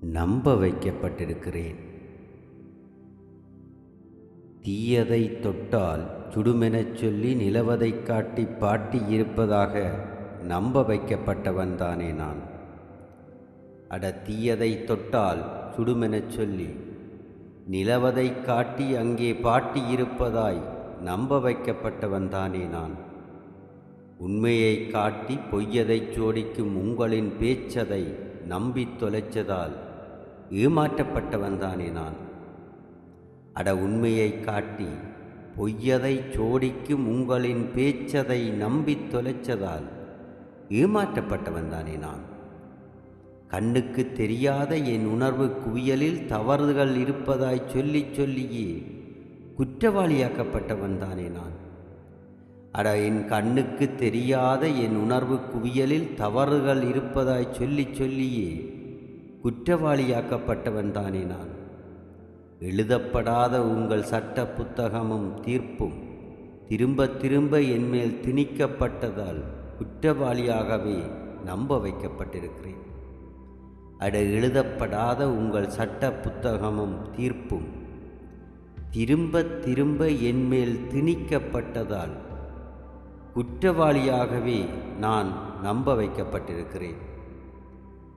நம்ப வைக்கப்பட்டிருக்கிறேன். தீயதை தொட்டால் சுடுமெனச் சொல்லி நிலவதைக் காட்டி பாட்டி இருப்பதாக நம்ப வைக்கப்பட்டவன்தானே நான். அட தீயதை தொட்டால் சுடுமெனச் சொல்லி நிலவதைக் காட்டி அங்கே பாட்டி இருப்பதாய் நம்ப வைக்கப்பட்டவன்தானே நான். உண்மையை காட்டி பொய்யதைச் சோடிக்கும் உங்களின் பேச்சதை நம்பித் தொலைச்சதால் ஏமாற்றப்பட்டவன்தானே நான்? அட உண்மையை காட்டி பொய்யதை சோடிக்கும் உங்களின் பேச்சதை நம்பித் தொலைச்சதால் ஏமாற்றப்பட்டவன்தானே நான்? கண்ணுக்கு தெரியாத என் உணர்வு குவியலில் தவறுகள் இருப்பதாய் சொல்லி சொல்லியே குற்றவாளியாக்கப்பட்டவன்தானே நான்? அட என் கண்ணுக்கு தெரியாத என் உணர்வு குவியலில் தவறுகள் இருப்பதாய் சொல்லி சொல்லியே குற்றவாளியாக்கப்பட்டவன்தானே நான். எழுதப்படாத உங்கள் சட்ட புத்தகமும் தீர்ப்பும் திரும்ப திரும்ப என்மேல் திணிக்கப்பட்டதால் குற்றவாளியாகவே நம்ப வைக்கப்பட்டிருக்கிறேன். அட எழுதப்படாத உங்கள் சட்ட புத்தகமும் தீர்ப்பும் திரும்ப திரும்ப என்மேல் திணிக்கப்பட்டதால் குற்றவாளியாகவே நான் நம்ப வைக்கப்பட்டிருக்கிறேன்.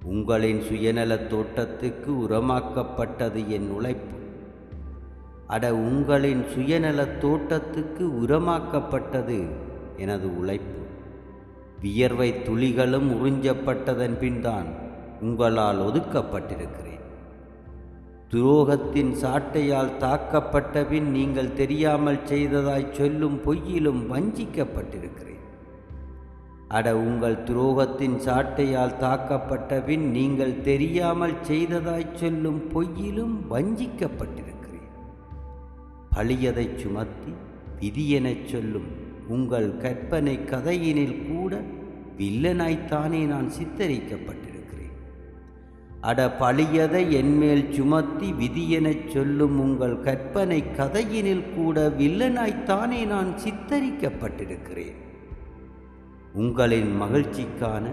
உங்களின் சுயநலத் தோட்டத்துக்கு உரமாக்கப்பட்டது என் உழைப்பு. அட உங்களின் சுயநலத் தோட்டத்துக்கு உரமாக்கப்பட்டது எனது உழைப்பு. வியர்வை துளிகளும் உறிஞ்சப்பட்டதன் பின்தான் உங்களால் ஒதுக்கப்பட்டிருக்கிறேன். துரோகத்தின் சாட்டையால் தாக்கப்பட்ட பின் நீங்கள் தெரியாமல் செய்ததாய் சொல்லும் பொய்யிலும் வஞ்சிக்கப்பட்டிருக்கிறேன். அட உங்கள் துரோகத்தின் சாட்டையால் தாக்கப்பட்ட பின் நீங்கள் தெரியாமல் செய்ததாய் சொல்லும் பொய்யிலும் வஞ்சிக்கப்பட்டிருக்கிறேன் பழியதைச் சுமத்தி விதியெனச் சொல்லும் உங்கள் கற்பனை கதையினில் கூட வில்லனாய்த்தானே நான் சித்தரிக்கப்பட்டிருக்கிறேன். அட பழியதை என்மேல் சுமத்தி விதியெனச் சொல்லும் உங்கள் கற்பனை கதையினில் கூட வில்லனாய்த்தானே நான் சித்தரிக்கப்பட்டிருக்கிறேன். உங்களின் மகிழ்ச்சிக்கான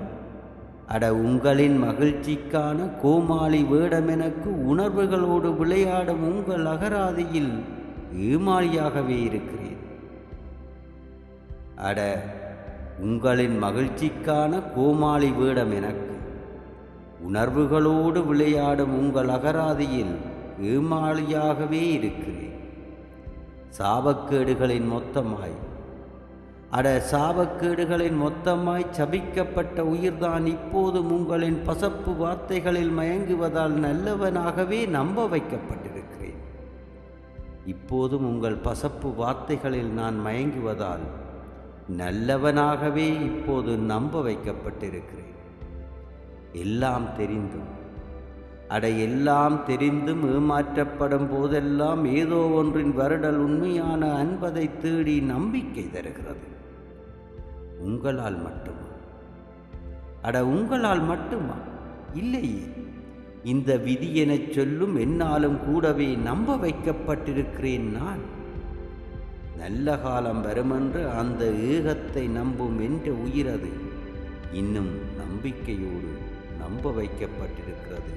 அட உங்களின் மகிழ்ச்சிக்கான கோமாளி வேடமெனக்கு உணர்வுகளோடு விளையாடும் உங்கள் அகராதியில் ஏமாளியாகவே இருக்கிறேன். அட உங்களின் மகிழ்ச்சிக்கான கோமாளி வேடம் எனக்கு உணர்வுகளோடு விளையாடும் உங்கள் அகராதியில் ஏமாளியாகவே இருக்கிறேன். சாபக்கேடுகளின் மொத்தமாய் அட சாபக்கேடுகளின் மொத்தமாய் சபிக்கப்பட்ட உயிர்தான் இப்போதும் உங்களின் பசப்பு வார்த்தைகளில் மயங்குவதால் நல்லவனாகவே நம்ப வைக்கப்பட்டிருக்கிறேன். இப்போதும் உங்கள் பசப்பு வார்த்தைகளில் நான் மயங்குவதால் நல்லவனாகவே இப்போது நம்ப வைக்கப்பட்டிருக்கிறேன். எல்லாம் தெரிந்தும் அட எல்லாம் தெரிந்தும் ஏமாற்றப்படும் போதெல்லாம் ஏதோ ஒன்றின் வருடல் உண்மையான அன்பதை தேடி நம்பிக்கை தருகிறது. உங்களால் மட்டுமா? அட உங்களால் மட்டுமா? இல்லையே. இந்த விதி எனச் சொல்லும் என்னாலும் கூடவே நம்ப வைக்கப்பட்டிருக்கிறேன் நான். நல்ல காலம் வருமென்று அந்த ஏகத்தை நம்பும் என்ற உயிரது. இன்னும் நம்பிக்கையோடு நம்ப வைக்கப்பட்டிருக்கிறது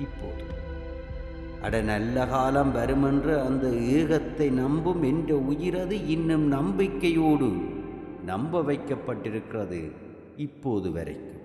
இப்போது. அட நல்ல காலம் வருமென்று அந்த ஏகத்தை நம்பும் என்ற உயிரது இன்னும் நம்பிக்கையோடு. நம்ப வைக்கப்பட்டிருக்கிறது இப்போது வரைக்கும்.